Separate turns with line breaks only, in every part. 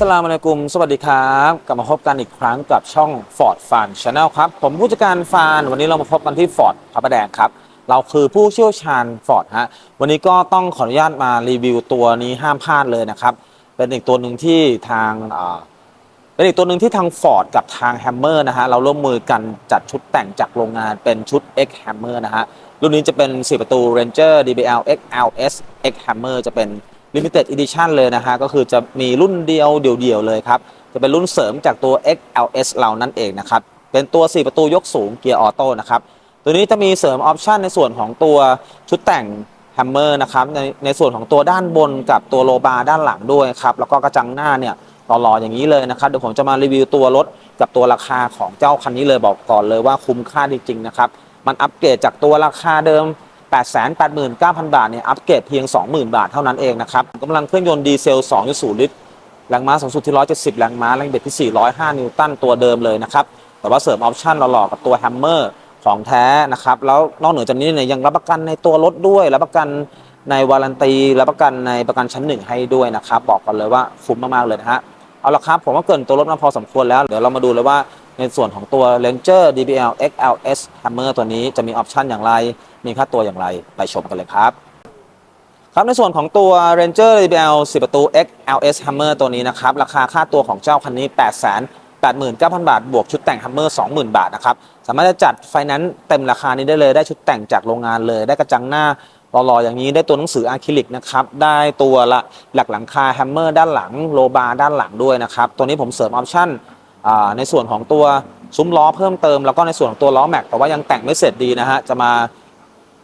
สลามอะลัยกุม สวัสดีครับ กลับมาพบกันอีกครั้งกับช่อง Ford Fan Channel ครับ ผมผู้จัดการฟานวันนี้เรามาพบกันที่ Ford พระประแดงครับ เราคือผู้เชี่ยวชาญ Ford ฮะ วันนี้ก็ต้องขออนุญาตมารีวิวตัวนี้ห้ามพลาดเลยนะครับ เป็นอีกตัวหนึ่งที่ทางเป็นอีกตัวหนึ่งที่ทาง Ford กับทาง Hammer นะฮะ เราร่วมมือกันจัดชุดแต่งจากโรงงานเป็นชุด X Hammer นะฮะ รุ่นนี้จะเป็น 4 ประตู Ranger DBL XLS X Hammer จะเป็น Limited Edition เลยนะฮะก็คือจะมีรุ่นเดียวเดี่ยวๆเลยครับ จะเป็นรุ่นเสริมจากตัว XLS เรานั่นเองนะครับ เป็นตัว 4 ประตูยกสูงเกียร์ออโต้นะครับ ตัวนี้จะมีเสริมออปชันในส่วนของตัวชุดแต่ง Hammer นะครับในในส่วนของตัวด้านบนกับตัวโลบาร์ด้านหลังด้วยครับแล้วก็กระจังหน้าเนี่ยหล่อๆอย่างนี้เลยนะครับเดี๋ยวผมจะมารีวิวตัวรถกับตัวราคาของเจ้าคันนี้เลยบอกก่อนเลยว่าคุ้มค่าจริงๆนะครับมันอัปเกรดจากตัวราคาเดิม 889,000 บาทเนี่ยอัปเกรดเพียง 20,000 บาทเท่านั้นเองนะครับกำลังเครื่องยนต์ดีเซล 2.0 ลิตรแรงม้าสูงสุดที่ 170 แรงม้าแรงบิดที่ 405 นิวตันตัวเดิมเลยนะครับ แต่ว่าเสริมออปชั่นหล่อๆกับตัวแฮมเมอร์ของแท้นะครับ แล้วนอกเหนือจากนี้เนี่ยยังรับประกันในตัวรถด้วย รับประกันในวารันตีรับประกันในประกันชั้นหนึ่งให้ด้วยนะครับ บอกกันเลยว่าคุ้มมากๆเลยนะฮะเอาละครับผมว่าเกินตัวรถมาพอสมควรแล้วเดี๋ยวเรามาดูเลยว่า ในส่วนของตัว Ranger DBL XLS Hammer ตัวนี้จะมีออปชันอย่างไร มีค่าตัวอย่างไรไปชมกันเลยครับ ครับในส่วนของตัว Ranger DBL 10 ประตู XLS Hammer ตัวนี้นะครับ ราคาค่าตัวของเจ้าคันนี้8 8 9 0 0 0 บาท บวกชุดแต่ง Hammer 20,000 บาทนะครับ สามารถจะจัดไฟนนซ์เต็มราคานี้ได้เลย ได้ชุดแต่งจากโรงงานเลย ได้กระจังหน้าหล่อๆอย่างนี้ ได้ตัวหนังสืออะคริลิกนะครับ ได้ตัวละหลักหลังคา Hammer ด้านหลัง โลบาร์ด้านหลังด้วยนะครับ ตัวนี้ผมเสริมออปชั่น ในส่วนของตัวซุ้มล้อเพิ่มเติมแล้วก็ในส่วนของตัวล้อแม็กแต่ว่ายังแต่งไม่เสร็จดีนะฮะจะมา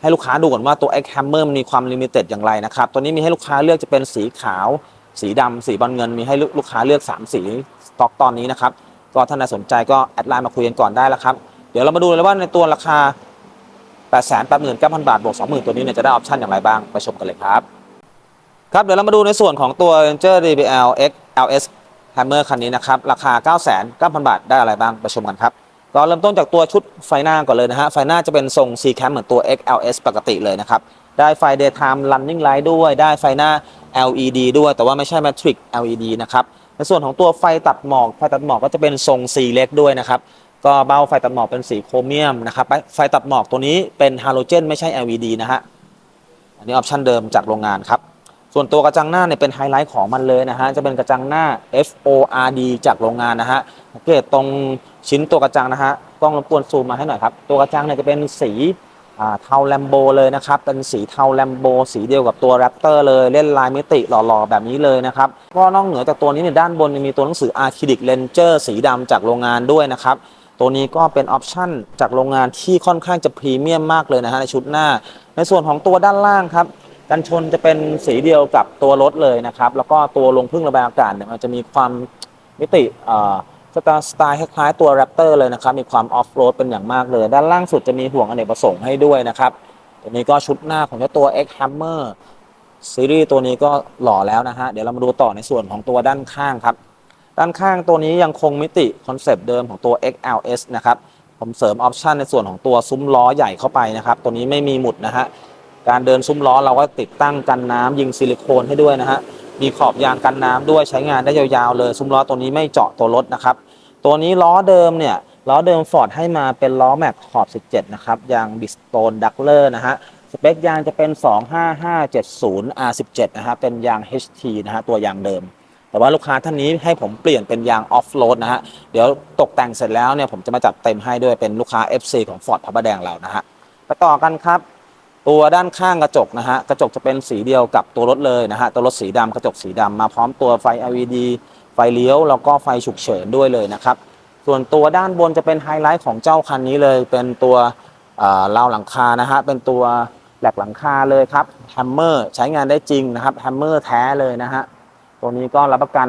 ให้ลูกค้าดูก่อนว่าตัว X Hammer มันมีความลิมิเต็ดอย่างไรนะครับตัวนี้มีให้ลูกค้าเลือกจะเป็นสีขาว สีดำสีบอลเงิน มีให้ลูกค้าเลือก 3 สีสต็อกตอนนี้นะครับก็ท่านใดสนใจก็แอดไลน์มาคุยกันก่อนได้แล้วครับเดี๋ยวเรามาดูเลยว่าในตัวราคา 8 8 9 0 0 0 บาทบวก20,000 ตัวนี้เนี่ยจะได้ออปชั่นอย่างไรบ้างไปชมกันเลยครับครับเดี๋ยวเรามาดูในส่วนของตัว Ranger DBL X LS Hammer คันนี้นะครับ ราคา 9,900 บาท ได้อะไรบ้างไปชมกันครับ ก็เริ่มต้นจากตัวชุดไฟหน้าก่อนเลยนะฮะ ไฟหน้าจะเป็นทรง C cam เหมือนตัว XLS ปกติเลยนะครับ ได้ไฟ daytime running light ด้วย ได้ไฟหน้า LED ด้วย แต่ว่าไม่ใช่ matrix LED นะครับ ในส่วนของตัวไฟตัดหมอก ไฟตัดหมอกก็จะเป็นทรง C เล็กด้วยนะครับ ก็เบ้าไฟตัดหมอกเป็นสีโครเมียมนะครับ ไฟตัดหมอกตัวนี้เป็นฮาโลเจนไม่ใช่ LED นะฮะ อันนี้ออปชันเดิมจากโรงงานครับ ส่วนตัวกระจังหน้าเนี่ยเป็นไฮไลท์ของมันเลยนะฮะ จะเป็นกระจังหน้า FORD จากโรงงานนะฮะสังเกตตรงชิ้นตัวกระจังนะฮะ กล้องรบกวนซูมมาให้หน่อยครับ ตัวกระจังเนี่ยจะเป็นสีเทาแลมโบเลยนะครับ เป็นสีเทาแลมโบสีเดียวกับตัวแรปเตอร์เลย เล่นลายมิติหล่อๆ แบบนี้เลยนะครับ ก็นอกเหนือจากตัวนี้เนี่ยด้านบนมีตัวหนังสืออะคริลิกเลนเจอร์สีดำจากโรงงานด้วยนะครับตัวนี้ก็เป็นออปชั่นจากโรงงานที่ค่อนข้างจะพรีเมียมมากเลยนะฮะในชุดหน้า ในส่วนของตัวด้านล่างครับ กันชนจะเป็นสีเดียวกับตัวรถเลยนะครับ แล้วก็ตัวลงพึ่งระบายอากาศเนี่ยมันจะมีความมิติสไตล์สไตล์คล้ายๆตัวแรปเตอร์เลยนะครับ มีความออฟโรดเป็นอย่างมากเลย ด้านล่างสุดจะมีห่วงอเนกประสงค์ให้ด้วยนะครับตัวนี้ก็ชุดหน้าของเจ้าตัว X Hammer ซีรีส์ตัวนี้ก็หล่อแล้วนะฮะ เดี๋ยวเรามาดูต่อในส่วนของตัวด้านข้างครับ ด้านข้างตัวนี้ยังคงมิติคอนเซปต์เดิมของตัว XLS นะครับ ผมเสริมออปชันในส่วนของตัวซุ้มล้อใหญ่เข้าไปนะครับ ตัวนี้ไม่มีหมุดนะฮะ การเดินซุ้มล้อเราก็ติดตั้งกันน้ำยิงซิลิโคนให้ด้วยนะฮะมีขอบยางกันน้ำด้วยใช้งานได้ยาวๆเลย ซุ้มล้อตัวนี้ไม่เจาะตัวรถนะครับ ตัวนี้ล้อเดิมเนี่ยล้อเดิม Ford ให้มาเป็นล้อแม็กขอบ 17 นะครับ ยางบิสโตนดักเลอร์นะฮะสเปคยางจะเป็น 25570 R17 นะฮะเป็นยาง HT นะฮะตัวยางเดิม แต่ว่าลูกค้าท่านนี้ให้ผมเปลี่ยนเป็นยางออฟโรดนะฮะเดี๋ยวตกแต่งเสร็จแล้วเนี่ยผมจะมาจัดเต็มให้ด้วยเป็นลูกค้า FC ของ Ford พระประแดงเรานะฮะไปต่อกันครับ ตัวด้านข้างกระจกนะฮะกระจกจะเป็นสีเดียวกับตัวรถเลยนะฮะตัวรถสีดำกระจกสีดำมาพร้อมตัวไฟ LED ไฟเลี้ยวแล้วก็ไฟฉุกเฉินด้วยเลยนะครับส่วนตัวด้านบนจะเป็นไฮไลท์ของเจ้าคันนี้เลย เป็นตัวราวหลังคานะฮะเป็นตัวแหลกหลังคาเลยครับแฮมเมอร์ใช้งานได้จริงนะครับแฮมเมอร์แท้เลยนะฮะตัวนี้ก็รับประกัน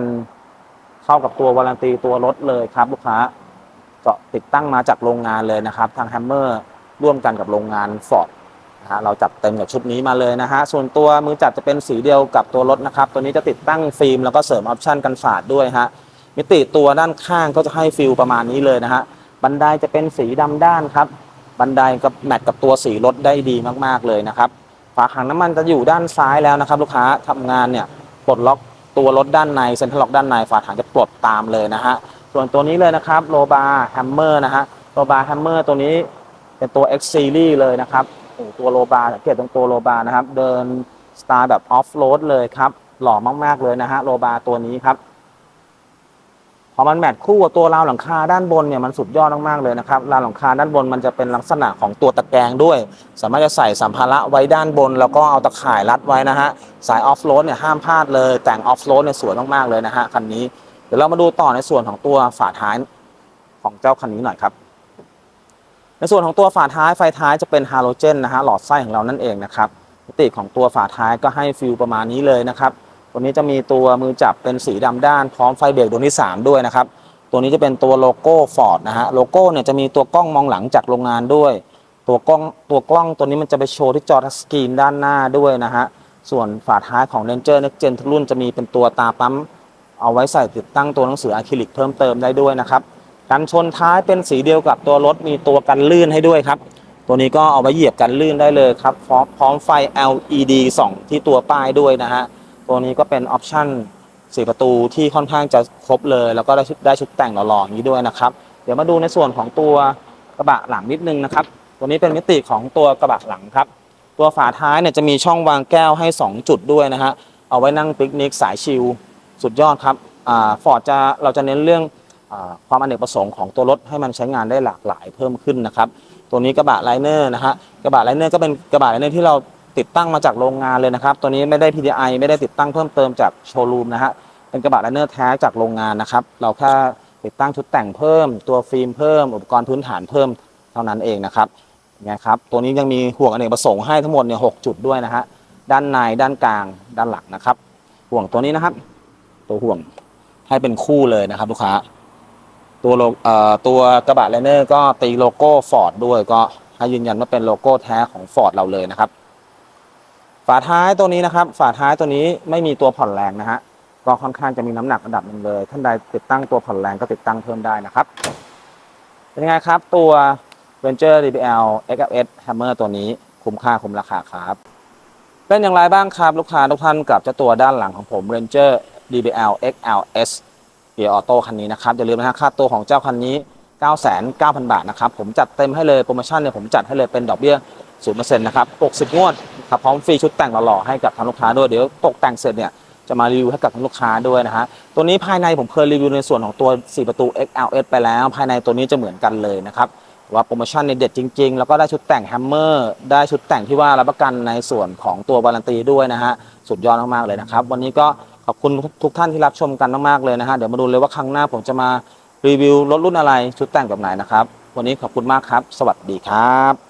เข้ากับตัววารันตีตัวรถเลยครับลูกค้าก็ติดตั้งมาจากโรงงานเลยนะครับ ทางแฮมเมอร์ร่วมกันกับโรงงานฟอร์ด นะฮะเราจัดเต็มกับชุดนี้มาเลยนะฮะส่วนตัวมือจับจะเป็นสีเดียวกับตัวรถนะครับ ตัวนี้จะติดตั้งฟิล์มแล้วก็เสริมออปชันกันฝาดด้วยฮะมิติตัวด้านข้างก็จะให้ฟิลประมาณนี้เลยนะฮะบันไดจะเป็นสีดำด้านครับ บันไดกับแมทกับตัวสีรถได้ดีมากๆเลยนะครับฝาถังน้ำมันจะอยู่ด้านซ้ายแล้วนะครับ ลูกค้าทำงานเนี่ยปลดล็อกตัวรถด้านในเซ็นทรัลล็อกด้านในฝาถังจะปลดตามเลยนะฮะส่วนตัวนี้เลยนะครับโลบาร์แฮมเมอร์นะฮะโลบาร์แฮมเมอร์ตัวนี้เป็นตัว X Series เลยนะครับ โอ้ตัวโลบาสังเกตตรงตัวโลบาร์นะครับ เดินสไตล์แบบออฟโรดเลยครับ หล่อมากๆเลยนะฮะโลบาร์ตัวนี้ครับพอมันแมทคู่กับตัวราวหลังคาด้านบนเนี่ยมันสุดยอดมากๆเลยนะครับราวหลังคาด้านบนมันจะเป็นลักษณะของตัวตะแกรงด้วย สามารถจะใส่สัมภาระไว้ด้านบน แล้วก็เอาตะข่ายรัดไว้นะฮะสายออฟโรดเนี่ยห้ามพลาดเลย แต่งออฟโรดเนี่ยสวยมากๆเลยนะฮะคันนี้เดี๋ยวเรามาดูต่อในส่วนของตัวฝาท้ายของเจ้าคันนี้หน่อยครับ ในส่วนของตัวฝาท้ายไฟท้ายจะเป็นฮาโลเจนนะฮะหลอดไส้ของเรานั่นเองนะครับมิติของตัวฝาท้ายก็ให้ฟิลประมาณนี้เลยนะครับตัวนี้จะมีตัวมือจับเป็นสีดำด้านพร้อมไฟเบรกดวงที่ 3 ด้วยนะครับตัวนี้จะเป็นตัวโลโก้ฟอร์ดนะฮะโลโก้เนี่ยจะมีตัวกล้องมองหลังจากโรงงานด้วย ตัวกล้องตัวกล้องตัวนี้มันจะไปโชว์ที่จอทัชสกรีนด้านหน้าด้วยนะฮะส่วนฝาท้ายของ Ranger Next Gen ทุกรุ่นจะมีเป็นตัวตาปั๊มเอาไว้ใส่ติดตั้งตัวหนังสืออะคริลิกเพิ่มเติมได้ด้วยนะครับ กันชนท้ายเป็นสีเดียวกับตัวรถมีตัวกันลื่นให้ด้วยครับ ตัวนี้ก็เอาไว้เหยียบกันลื่นได้เลยครับพร้อมไฟ LED ส่องที่ตัวป้ายด้วยนะฮะตัวนี้ก็เป็นออปชั่นสี่ประตูที่ค่อนข้างจะครบเลย แล้วก็ได้ชุดได้ชุดแต่งหล่อๆอย่างนี้ด้วยนะครับ เดี๋ยวมาดูในส่วนของตัวกระบะหลังนิดนึงนะครับ ตัวนี้เป็นมิติของตัวกระบะหลังครับ ตัวฝาท้ายเนี่ยจะมีช่องวางแก้วให้ 2 จุดด้วยนะฮะเอาไว้นั่งปิกนิกสายชิลสุดยอดครับอ่าฟอร์ดจะเราจะเน้นเรื่อง ความอเนกประสงค์ของตัวรถให้มันใช้งานได้หลากหลายเพิ่มขึ้นนะครับ ตัวนี้กระบะไลเนอร์นะฮะกระบะไลเนอร์ก็เป็นกระบะไลเนอร์ที่เราติดตั้งมาจากโรงงานเลยนะครับ ตัวนี้ไม่ได้ PDI ไม่ได้ติดตั้งเพิ่มเติมจากโชว์รูมนะฮะเป็นกระบะไลเนอร์แท้จากโรงงานนะครับ เราแค่ติดตั้งชุดแต่งเพิ่ม ตัวฟิล์มเพิ่ม อุปกรณ์พื้นฐานเพิ่มเท่านั้นเองนะครับนี่ครับตัวนี้ยังมีห่วงอเนกประสงค์ให้ทั้งหมดเนี่ยหกจุดด้วยนะฮะด้านในด้านกลางด้านหลังนะครับ ห่วงตัวนี้นะครับ ตัวห่วงให้เป็นคู่เลยนะครับลูกค้า ตัวโลเอ่อตัวกระบะไลเนอร์ก็ตีโลโก้ฟอร์ดด้วยก็ให้ยืนยันว่าเป็นโลโก้แท้ของฟอร์ดเราเลยนะครับ ฝาท้ายตัวนี้นะครับ ฝาท้ายตัวนี้ไม่มีตัวผ่อนแรงนะฮะก็ค่อนข้างจะมีน้ำหนักระดับหนึ่งเลย ท่านใดติดตั้งตัวผ่อนแรงก็ติดตั้งเพิ่มได้นะครับ เป็นยังไงครับตัว Ranger DBL XLS Hammer ตัวนี้คุ้มค่าคุ้มราคาครับเป็นอย่างไรบ้างครับลูกค้าทุกท่านกับเจ้าตัวด้านหลังของผม Ranger DBL XLS เกียร์ออโต้คันนี้นะครับอย่าลืมนะฮะค่าตัวของเจ้าคันนี้ 9,900 บาทนะครับผมจัดเต็มให้เลยโปรโมชั่นเนี่ยผมจัดให้เลยเป็นดอกเบี้ย0%นะครับ60 งวดครับพร้อมฟรีชุดแต่งหล่อๆให้กับทางลูกค้าด้วยเดี๋ยวตกแต่งเสร็จเนี่ยจะมารีวิวให้กับทางลูกค้าด้วยนะฮะตัวนี้ภายในผมเคยรีวิวในส่วนของตัว 4 ประตู XLS ไปแล้ว ภายในตัวนี้จะเหมือนกันเลยนะครับว่าโปรโมชั่นเนี่ยเด็ดจริงๆ แล้วก็ได้ชุดแต่งแฮมเมอร์ได้ชุดแต่งที่ว่ารับประกันในส่วนของตัววารันตีด้วยนะฮะสุดยอดมากๆเลยนะครับ วันนี้ก็ ขอบคุณทุกท่านที่รับชมกันมากๆเลยนะฮะเดี๋ยวมาดูเลยว่าครั้งหน้าผมจะมารีวิวรถรุ่นอะไรชุดแต่งแบบไหนนะครับ วันนี้ขอบคุณมากครับ สวัสดีครับ